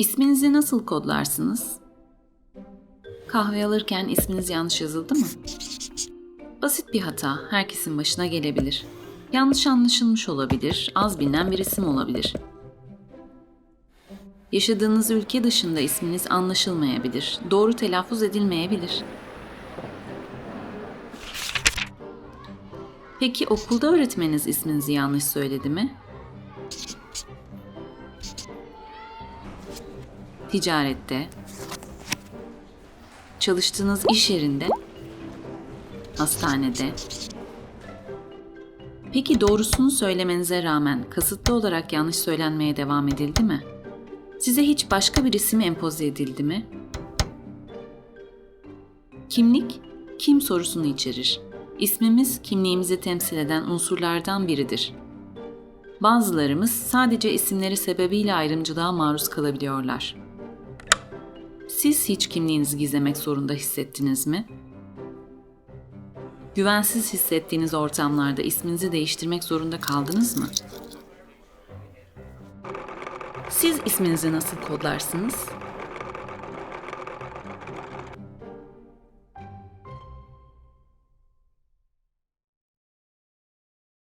İsminizi nasıl kodlarsınız? Kahve alırken isminiz yanlış yazıldı mı? Basit bir hata herkesin başına gelebilir. Yanlış anlaşılmış olabilir, az bilinen bir isim olabilir. Yaşadığınız ülke dışında isminiz anlaşılmayabilir, doğru telaffuz edilmeyebilir. Peki okulda öğretmeniniz isminizi yanlış söyledi mi? Ticarette, çalıştığınız iş yerinde, hastanede. Peki doğrusunu söylemenize rağmen kasıtlı olarak yanlış söylenmeye devam edildi mi? Size hiç başka bir isim empoze edildi mi? Kimlik, kim sorusunu içerir. İsmimiz kimliğimizi temsil eden unsurlardan biridir. Bazılarımız sadece isimleri sebebiyle ayrımcılığa maruz kalabiliyorlar. Siz hiç kimliğinizi gizlemek zorunda hissettiniz mi? Güvensiz hissettiğiniz ortamlarda isminizi değiştirmek zorunda kaldınız mı? Siz isminizi nasıl kodlarsınız?